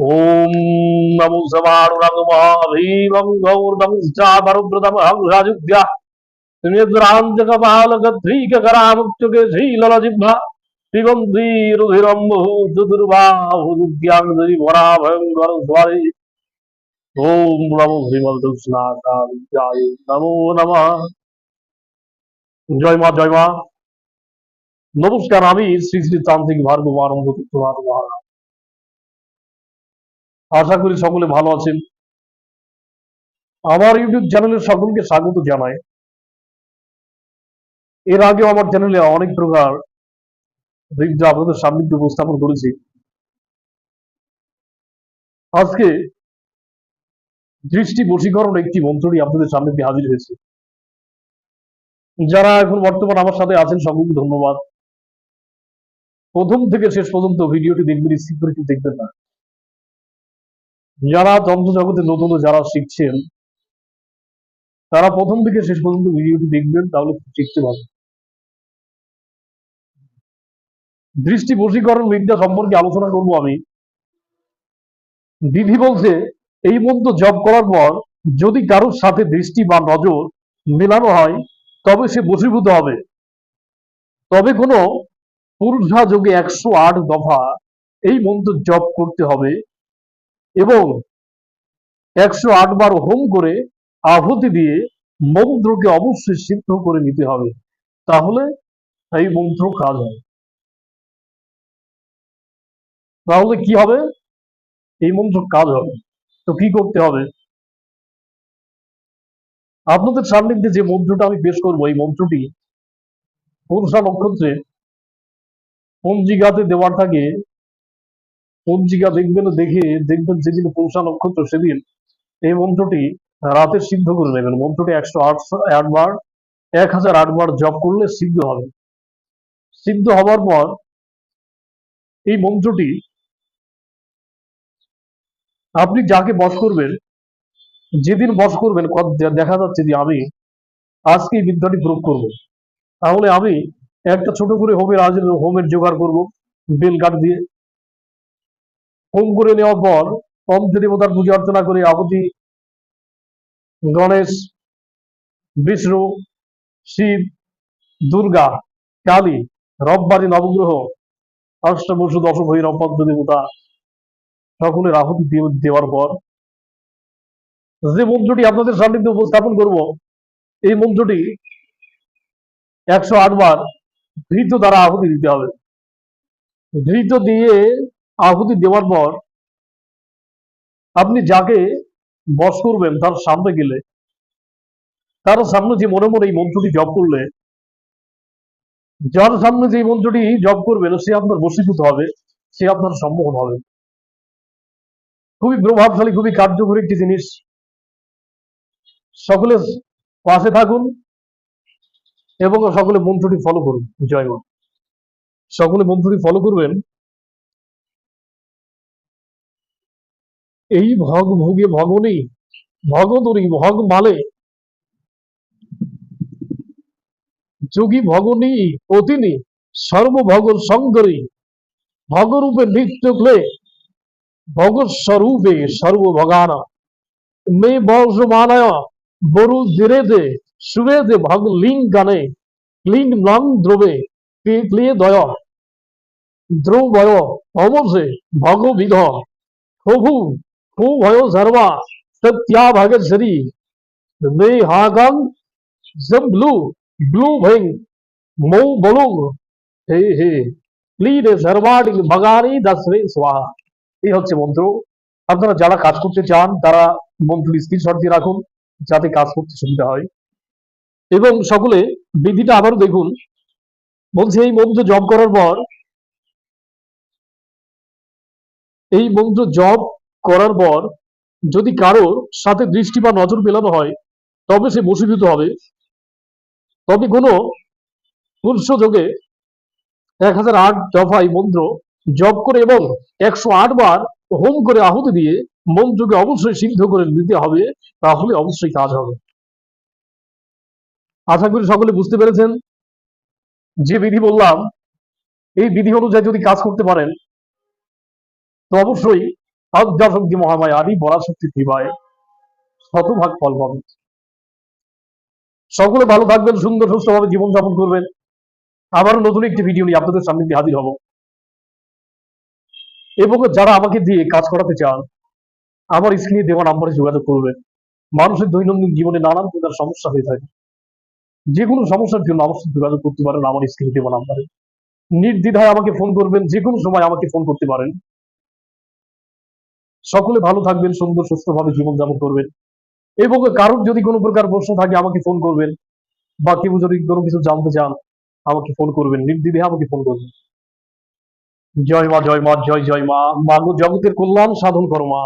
ॐ नमो समानुरगमाभीमं गौर्दं चापरुद्रतम हंसायुध्या त्रिनेत्रान्तकपालकत्रीककरामुक्तुके श्रीललजिह्वा पिबन्ती रुधिरं दुर्बाहुद्याङ्गराभयङ्कर स्वारि ॐ नमो श्रीमद्दक्षिणाकाविद्याय नमो নমঃ জয় মা জয় মা নমস্কার আমি শ্রী শ্রী তান্ত্রিক ভার্গব আরম্ভ তোমার মহারাজ আশা করি সকলে ভালো আছেন। আমার ইউটিউব চ্যানেলে সকলকে স্বাগত জানাই। এর আগেও আমার চ্যানেলে অনেক প্রকার ভিডিও আপনাদের সান্নিধ্য উপস্থাপন করেছি। আজকে দৃষ্টি বশীকরণ একটি মন্ত্রটি আপনাদের সান্নিধ্যে হাজির হয়েছে। যারা এখন বর্তমান আমার সাথে আছেন, সকলকে ধন্যবাদ। প্রথম থেকে শেষ পর্যন্ত ভিডিওটি দেখবেন, স্কিপ করে দেখবেন না। যারা তন্ত্র জগতে নতুন যারা শিখছেন, তারা প্রথম থেকে শেষ পর্যন্ত ভিডিওটি দেখবেন, তাহলে শিখতে পারবেন। দৃষ্টি বশীকরণ বিদ্যা সম্পর্কে আলোচনা করব আমি। বিধি বলছে, এই মন্ত্র জপ করার পর যদি কারোর সাথে দৃষ্টি বা নজর মেলানো হয়, তবে সে বশীভূত হবে। তবে কোনো পুরুষা যোগে একশো আট দফা এই মন্ত্র জপ করতে হবে। এবং একশো আট বার হোম করে আহুতি দিয়ে মন্ত্রকে অবশ্যই সিদ্ধ করে নিতে হবে। তাহলে এই মন্ত্র কাজ হবে তাহলে কি হবে? এই মন্ত্র কাজ হবে। তো কি করতে হবে? আপনাদের সান্নিধ্যে যে মন্ত্রটা আমি পেশ করব, এই মন্ত্রটি পুরুষা নক্ষত্রে পঞ্জিকাতে দেওয়ার থাকে পঞ্জিকা দেখবেন? দেখে দেখবেন যেদিন পৌষা নক্ষত্র সেদিন এই মন্ত্রটি রাতে সিদ্ধ করে নেবেন। মন্ত্রটি একশো আটবার এক হাজার আটবার জপ করলে সিদ্ধ হবে। সিদ্ধ হবার পর এই মন্ত্রটি আপনি যাকে বস করবেন, যেদিন বস করবেন দেখা যাচ্ছে যে আমি আজকে এই বিদ্যাটি প্রয়োগ করব। তাহলে আমি একটা ছোট করে হোমের আজ হোমের জোগাড় করব, বেল কাঠ দিয়ে। হোম করে নেওয়ার পর ওম যদি পঞ্চদেবতার পূজা অর্চনা করে আহুতি, গণেশ, বিষ্ণু, শিব, দুর্গা, কালী রববারি নবগ্রহ অষ্টবসু দশভৈরব পঞ্চদেবতা সকলের আহুতি দেওয়ার পর যে মন্ত্রটি আপনাদের সান্নিধ্যে উপস্থাপন করব, এই মন্ত্রটি একশো আট বার ঘৃত দ্বারা আহুতি দিতে হবে। ঘৃত দিয়ে আহুতি দেওয়ার পর আপনি যাকে বস করবেন তার সামনে গেলে, তার সামনে যে মনে মনে এই মন্ত্রটি জপ করলে, যার সামনে যে মন্ত্রটি জপ করবেন সে আপনার বসীভূত হবে, সে আপনার সম্মোহন হবে। খুবই প্রভাবশালী, খুবই কার্যকরী একটি জিনিস। সকলে পাশে থাকুন এবং সকলে মন্ত্রটি ফলো করুন। জয় সকলে মন্ত্রটি ফলো করবেন এই ভগ ভোগে ভগনী, ভগদরী ভগ মালে। যোগী ভগনী অতিনি সর্বভগর শঙ্করী ভগরূপে নৃত্য ক্লে, ভগস্বরূপে সর্বভগান। মে বর্ষমানয় বরু দিরেদে সুবেদে ভগ লিং গানে ক্লিং লং দ্রবে ক্লিয়ে দয়। দ্রৌবয় অমসে ভগবিধ, প্রভু মৌ বলুং হে হে দশরে স্বাহা এই হচ্ছে মন্ত্র। আপনারা যারা কাজ করতে চান, তারা মন্ত্র স্ক্রিনশট দিয়ে রাখুন, যাতে কাজ করতে সুবিধা হয়। এবং সকলে বিধিটা আবারও দেখুন। বলছে, এই মন্ত্র জপ করার পর, এই মন্ত্র জপ করার পর যদি কারোর সাথে দৃষ্টি বা নজর মেলানো হয়, তবে সে বশীভূত হবে। তবে কোনো পুরুষ যোগে এক হাজার আট দফাই মন্ত্র জপ করে এবং একশো আট বার হোম করে আহুতি দিয়ে মন্ত্রকে অবশ্যই সিদ্ধ করে নিতে হবে, তাহলে অবশ্যই কাজ হবে। আশা করি সকলে বুঝতে পেরেছেন যে বিধি বললাম। এই বিধি অনুযায়ী যদি কাজ করতে পারেন, তো অবশ্যই আদ্যাশক্তি মহামায়া আদি পরাশক্তি দিবায়, শতভাগ ফল পাবেন সকলে ভালো থাকবেন, সুন্দর সুস্থভাবে জীবনযাপন করবেন। আবার নতুন একটি ভিডিও নিয়ে আপনাদের সামনে দিয়ে হাজির হব। এবং যারা আমাকে দিয়ে কাজ করাতে চান, আমার স্ক্রিনে দেওয়া নাম্বারে যোগাযোগ করবেন। মানুষের দৈনন্দিন জীবনে নানান প্রকার সমস্যা হয়ে থাকে। যে কোনো সমস্যার জন্য আমার সাথে যোগাযোগ করতে পারেন আমার স্ক্রিনে দেওয়া নাম্বারে। নির্দ্বিধায় আমাকে ফোন করবেন, যে কোনো সময় আমাকে ফোন করতে পারেন। সকলে ভালো থাকবেন, সুন্দর, সুস্থভাবে জীবনযাপন করবেন। এবং কারোর যদি কোনো প্রকার প্রশ্ন থাকে, আমাকে ফোন করবেন বা কেউ যদি কোনো কিছু জানতে চান, আমাকে ফোন করবেন। নির্দিদে আমাকে ফোন করবেন। জয় মা জয় মা, জয় জয় মা। মানব জগতের কল্যাণ সাধন করো মা।